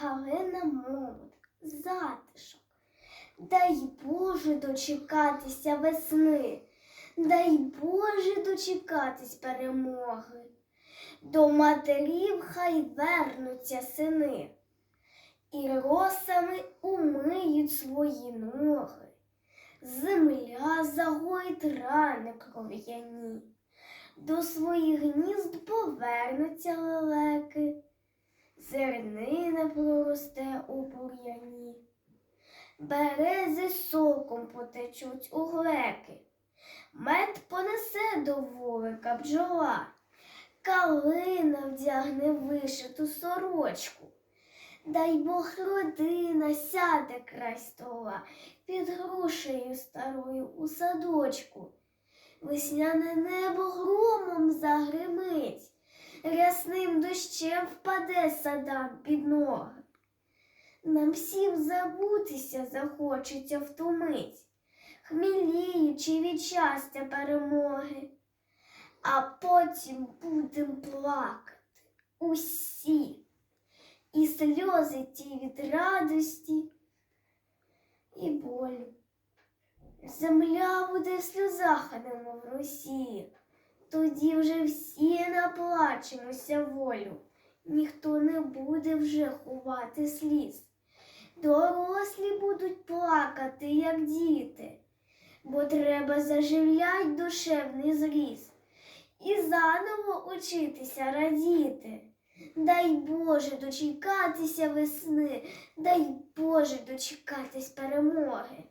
Галина Момот, затишок. Дай Боже дочекатися весни, дай Боже дочекатись перемоги. До матерів хай вернуться сини, і росами умиють свої ноги. Земля загоїть рани кров'яні, до своїх гнізд повернуться лелеки, зернина проросте у бур'яні, берези соком потечуть у глеки, мед понесе до вулика бджола, калина вдягне вишиту сорочку. Дай Бог родина сяде край стола під грушею старою у садочку. Весняне небо громом загримить, рясним дощем впаде садам під ноги. Нам всім забутися захочеться втомить, хміліючи від щастя перемоги, а потім будем плакати усі і сльози ті від радості і болю. Земля буде в сльозах, а немов Росії. Тоді вже всі наплачемося волю, ніхто не буде вже ховати сліз. Дорослі будуть плакати, як діти, бо треба заживлять душевний зріз і заново учитися радіти. Дай Боже дочекатися весни, дай Боже дочекатись перемоги.